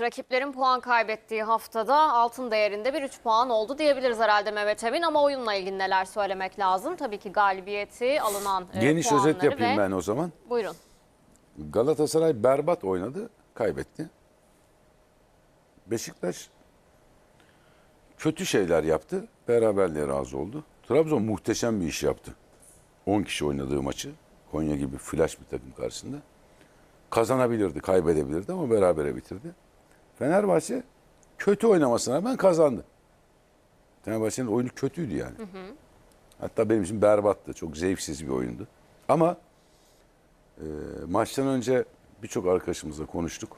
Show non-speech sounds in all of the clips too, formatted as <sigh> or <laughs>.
Rakiplerin puan kaybettiği haftada altın değerinde bir 3 puan oldu diyebiliriz herhalde Mehmet Emin ama oyunla ilgili neler söylemek lazım? Tabii ki galibiyeti alınan e, Geniş puanları özet yapayım ve... ben o zaman. Buyurun. Galatasaray berbat oynadı, kaybetti. Beşiktaş kötü şeyler yaptı, beraberliğe razı oldu. Trabzon muhteşem bir iş yaptı. 10 kişi oynadığı maçı, Konya gibi flash bir takım karşısında. Kazanabilirdi, kaybedebilirdi ama berabere bitirdi. Fenerbahçe kötü oynamasına rağmen kazandı. Fenerbahçe'nin oyunu kötüydü yani. Hatta benim için berbattı. Çok zevksiz bir oyundu. Ama e, maçtan önce birçok arkadaşımızla konuştuk.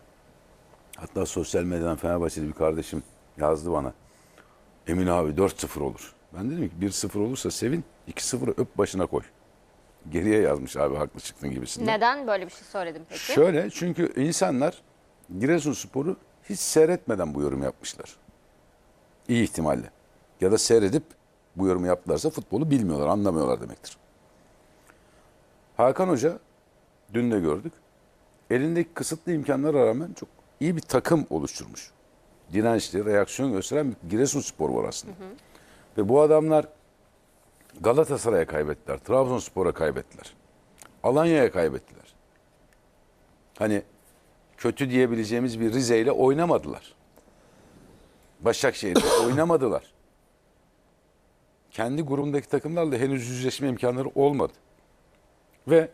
Hatta sosyal medyadan Fenerbahçeli bir kardeşim yazdı bana. Emin abi 4-0 olur. Ben dedim ki 1-0 olursa sevin, 2-0'ı öp başına koy. Geriye yazmış abi haklı çıktın gibisinden. Neden böyle bir şey söyledim peki? Şöyle çünkü insanlar Giresunspor'u hiç seyretmeden bu yorum yapmışlar. İyi ihtimalle. Ya da seyredip bu yorumu yaptılarsa futbolu bilmiyorlar, anlamıyorlar demektir. Hakan Hoca dün de gördük. Elindeki kısıtlı imkanlara rağmen çok iyi bir takım oluşturmuş. Dirençli, reaksiyon gösteren bir Giresunspor var aslında. Ve bu adamlar Galatasaray'a kaybettiler, Trabzonspor'a kaybettiler. Alanya'ya kaybettiler. Hani kötü diyebileceğimiz bir Rize ile oynamadılar. Başakşehir'de <coughs> oynamadılar. Kendi grubundaki takımlarla henüz yüzleşme imkanları olmadı. Ve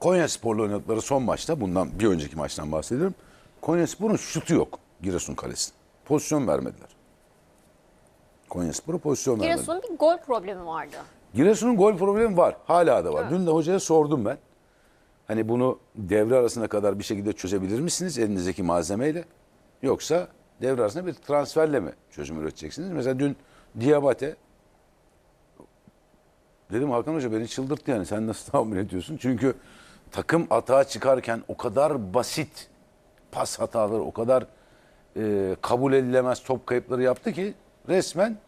Konya Spor'la oynadıkları son maçta, bundan bir önceki maçtan bahsediyorum. Konya Spor'un şutu yok Giresun Kalesi. Pozisyon vermediler. Konya Spor'a pozisyon vermediler. Giresun'un bir gol problemi vardı. Giresun'un gol problemi var. Hala da var. Dün de hocaya sordum ben. Hani bunu devre arasına kadar bir şekilde çözebilir misiniz elinizdeki malzemeyle? Yoksa devre arasında bir transferle mi çözüm üreteceksiniz? Mesela dün Diabate dedim Hakan Hoca beni çıldırttı yani sen nasıl <laughs> tahmin ediyorsun? Çünkü takım atağa çıkarken o kadar basit pas hataları, o kadar e, kabul edilemez top kayıpları yaptı ki resmen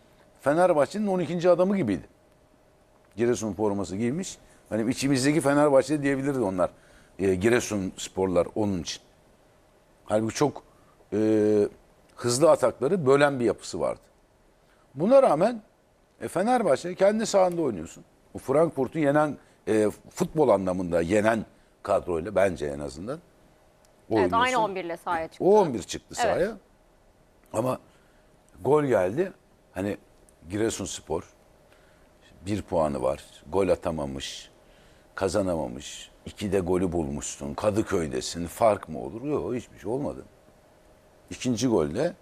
Fenerbahçe'nin 12. adamı gibiydi. Giresun forması giymiş. Hani içimizdeki Fenerbahçe diyebilirdi onlar. E, Giresun sporlar onun için. Halbuki çok e, hızlı atakları bölen bir yapısı vardı. Buna rağmen e, Fenerbahçe kendi sahanda oynuyorsun. Bu Frankfurt'u yenen e, futbol anlamında yenen kadroyla bence en azından. Evet oynuyorsun. aynı 11 ile sahaya çıktı. O 11 çıktı Evet. sahaya. Ama gol geldi. Hani Giresunspor bir puanı var. Gol atamamış. Kazanamamış. İkide golü bulmuşsun. Kadıköy'desin. Fark mı olur? Yok hiçbir şey olmadı. İkinci golde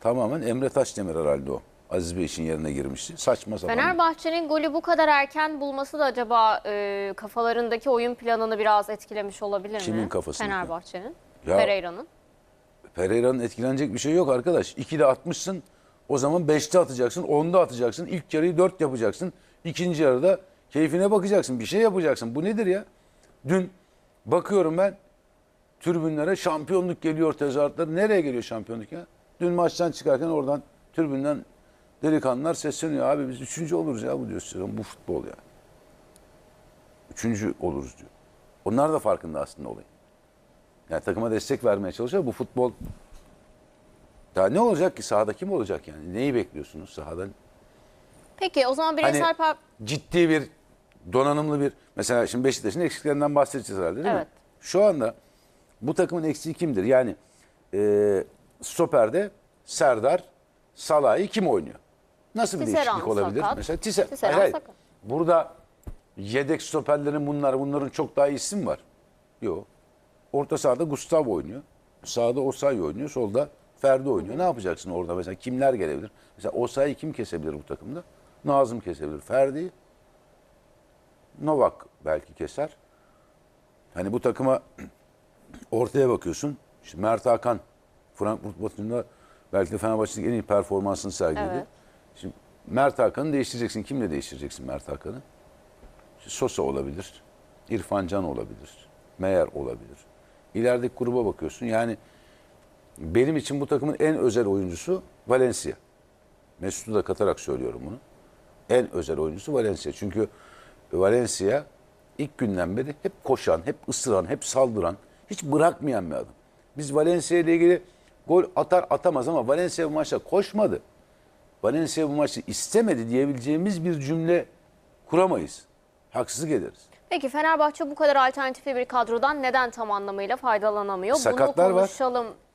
tamamen Emre Taşdemir herhalde o. Aziz Bey için yerine girmişti. Saçma sapan. Fenerbahçe'nin golü bu kadar erken bulması da acaba e, kafalarındaki oyun planını biraz etkilemiş olabilir mi? Kimin kafasındaki? Fenerbahçe'nin. Ya- Pereira'nın. Pereira'nın etkilenecek bir şey yok arkadaş. 2'de atmışsın. O zaman 5'te atacaksın. 10'da atacaksın. İlk yarıyı 4 yapacaksın. İkinci yarıda keyfine bakacaksın. Bir şey yapacaksın. Bu nedir ya? Dün bakıyorum ben tribünlere şampiyonluk geliyor tezahüratları. Nereye geliyor şampiyonluk ya? Dün maçtan çıkarken oradan tribünden delikanlılar sesleniyor. Abi biz üçüncü oluruz ya bu diyor. size. Bu futbol ya. Üçüncü oluruz diyor. Onlar da farkında aslında olayın. Yani takıma destek vermeye çalışıyor. Bu futbol daha ne olacak ki sahada kim olacak yani? Neyi bekliyorsunuz sahadan? Peki o zaman bireysel Hani per- ciddi bir donanımlı bir mesela şimdi Beşiktaş'ın eksiklerinden bahsedeceğiz herhalde değil mi? Evet. Şu anda bu takımın eksiği kimdir? Yani e, stoperde Serdar, Salah'ı kim oynuyor? Nasıl bir Tisserand değişiklik olabilir? sakat. Mesela Tisserand hayır, hayır. Burada yedek stoperlerin bunlar, bunların çok daha iyisi mi var? Yok. Orta sahada Gustavo oynuyor. Sağda Osayi oynuyor. Solda Ferdi oynuyor. Ne yapacaksın orada mesela? Kimler gelebilir? Mesela Osayi kim kesebilir bu takımda? Nazım kesebilir. Ferdi, Novak belki keser. Hani bu takıma <clears throat> ortaya bakıyorsun. İşte Mert Hakan Frankfurt maçında belki de Fenerbahçe'deki en iyi performansını sergiledi. Evet. Şimdi Mert Hakan'ı değiştireceksin. Kimle değiştireceksin Mert Hakan'ı? İşte Sosa olabilir. İrfan Can olabilir. Meyer olabilir. İlerideki gruba bakıyorsun. Yani benim için bu takımın en özel oyuncusu Valencia. Mesut'u da katarak söylüyorum bunu. En özel oyuncusu Valencia. Çünkü Valencia ilk günden beri hep koşan, hep ısıran, hep saldıran, hiç bırakmayan bir adam. Biz Valencia ile ilgili Gol atar atamaz ama Valencia bu maçta koşmadı. Valencia bu maçı istemedi diyebileceğimiz bir cümle kuramayız. Haksızlık ederiz. Peki Fenerbahçe bu kadar alternatifli bir kadrodan neden tam anlamıyla faydalanamıyor? Sakatlar Bunu var.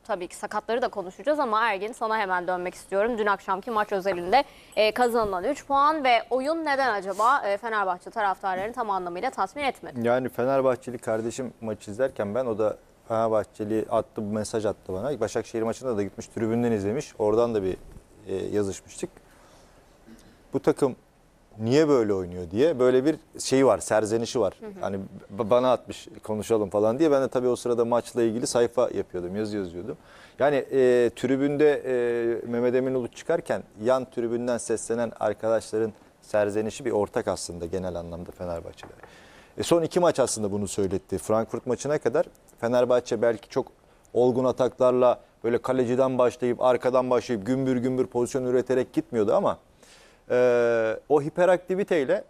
Tabii ki sakatları da konuşacağız ama Ergin sana hemen dönmek istiyorum. Dün akşamki maç özelinde e, kazanılan 3 puan ve oyun neden acaba e, Fenerbahçe taraftarlarını tam anlamıyla tatmin etmedi? Yani Fenerbahçeli kardeşim maçı izlerken ben o da Fenerbahçeli attı bir mesaj attı bana. Başakşehir maçında da gitmiş tribünden izlemiş. Oradan da bir e, yazışmıştık. Bu takım niye böyle oynuyor diye böyle bir şey var, serzenişi var. Hani b- bana atmış konuşalım falan diye. Ben de tabii o sırada maçla ilgili sayfa yapıyordum, yazı yazıyordum. Yani e, tribünde e, Mehmet Emin Uluç çıkarken yan tribünden seslenen arkadaşların serzenişi bir ortak aslında genel anlamda Fenerbahçe'de. E, son iki maç aslında bunu söyletti. Frankfurt maçına kadar Fenerbahçe belki çok olgun ataklarla böyle kaleciden başlayıp arkadan başlayıp gümbür gümbür pozisyon üreterek gitmiyordu ama e, o hiperaktiviteyle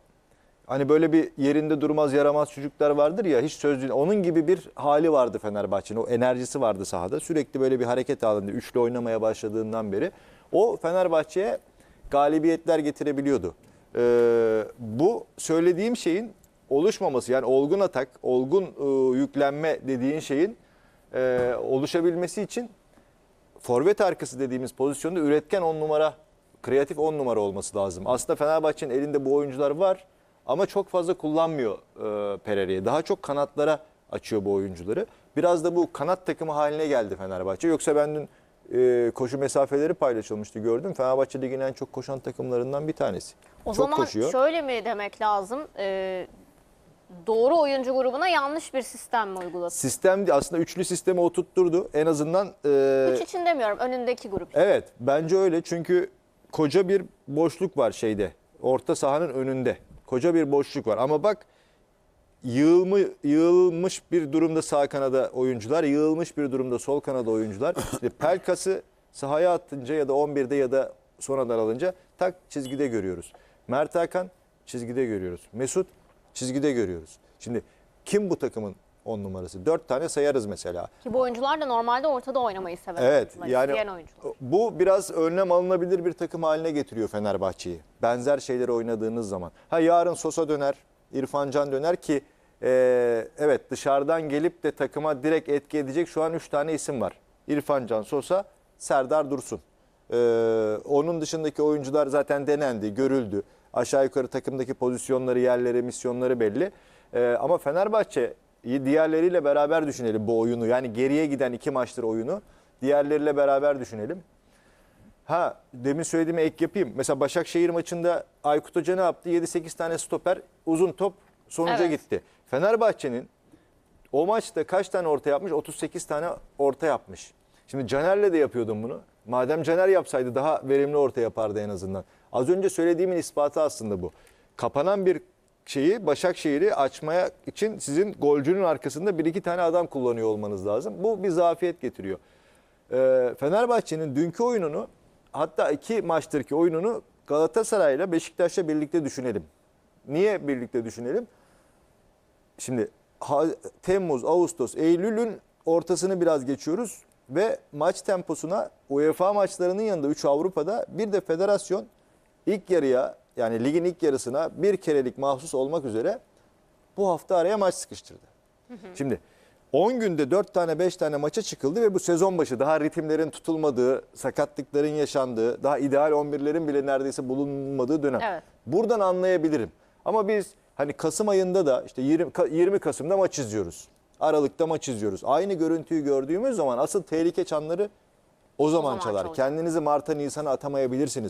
hani böyle bir yerinde durmaz yaramaz çocuklar vardır ya hiç söz değil. Onun gibi bir hali vardı Fenerbahçe'nin. O enerjisi vardı sahada. Sürekli böyle bir hareket halinde üçlü oynamaya başladığından beri o Fenerbahçe'ye galibiyetler getirebiliyordu. E, bu söylediğim şeyin oluşmaması yani olgun atak, olgun e, yüklenme dediğin şeyin e, oluşabilmesi için forvet arkası dediğimiz pozisyonda üretken 10 numara, kreatif 10 numara olması lazım. Aslında Fenerbahçe'nin elinde bu oyuncular var ama çok fazla kullanmıyor e, Pereira'yı. Daha çok kanatlara açıyor bu oyuncuları. Biraz da bu kanat takımı haline geldi Fenerbahçe. Yoksa ben dün e, koşu mesafeleri paylaşılmıştı gördüm. Fenerbahçe ligin en çok koşan takımlarından bir tanesi. O çok zaman koşuyor. şöyle mi demek lazım? E, doğru oyuncu grubuna yanlış bir sistem mi uyguladı? Sistem aslında üçlü sistemi oturtturdu. En azından e, Üç için demiyorum, önündeki grup için. Evet bence öyle çünkü koca bir boşluk var şeyde. Orta sahanın önünde. Koca bir boşluk var ama bak yığılma, yığılmış bir durumda sağ kanada oyuncular, yığılmış bir durumda sol kanada oyuncular. <coughs> İşte Pelkas'ı sahaya attınca ya da 11'de ya da sonradan alınca tak çizgide görüyoruz. Mert Hakan çizgide görüyoruz. Mesut çizgide görüyoruz. Şimdi kim bu takımın 10 numarası? 4 tane sayarız mesela. Ki bu oyuncular da normalde ortada oynamayı seven Evet yani bu biraz önlem alınabilir bir takım haline getiriyor Fenerbahçe'yi. Benzer şeyleri oynadığınız zaman. Ha yarın Sosa döner, İrfan Can döner ki e, evet dışarıdan gelip de takıma direkt etki edecek şu an 3 tane isim var. İrfan Can, Sosa, Serdar Dursun. E, onun dışındaki oyuncular zaten denendi, görüldü. Aşağı yukarı takımdaki pozisyonları, yerleri, misyonları belli. E, ama Fenerbahçe diğerleriyle beraber düşünelim bu oyunu. Yani geriye giden iki maçtır oyunu. Diğerleriyle beraber düşünelim. Ha demin söylediğime ek yapayım. Mesela Başakşehir maçında Aykut Hoca ne yaptı? 7-8 tane stoper uzun top sonuca Evet. gitti. Fenerbahçe'nin o maçta kaç tane orta yapmış? 38 tane orta yapmış. Şimdi Caner'le de yapıyordum bunu. Madem Caner yapsaydı daha verimli orta yapardı en azından. Az önce söylediğimin ispatı aslında bu. Kapanan bir şeyi Başakşehir'i açmaya için sizin golcünün arkasında bir iki tane adam kullanıyor olmanız lazım. Bu bir zafiyet getiriyor. Ee, Fenerbahçe'nin dünkü oyununu hatta iki maçtırki oyununu Galatasaray'la Beşiktaş'la birlikte düşünelim. Niye birlikte düşünelim? Şimdi Temmuz, Ağustos, Eylül'ün ortasını biraz geçiyoruz ve maç temposuna UEFA maçlarının yanında 3 Avrupa'da bir de federasyon ilk yarıya yani ligin ilk yarısına bir kerelik mahsus olmak üzere bu hafta araya maç sıkıştırdı. Şimdi 10 günde 4 tane 5 tane maça çıkıldı ve bu sezon başı daha ritimlerin tutulmadığı, sakatlıkların yaşandığı, daha ideal 11'lerin bile neredeyse bulunmadığı dönem. Evet. Buradan anlayabilirim. Ama biz hani Kasım ayında da işte 20, Ka- 20 Kasım'da maç izliyoruz. Aralık'ta maç izliyoruz. Aynı görüntüyü gördüğümüz zaman asıl tehlike çanları o zaman, zaman çalar. çalacak. Kendinizi Mart'a Nisan'a atamayabilirsiniz.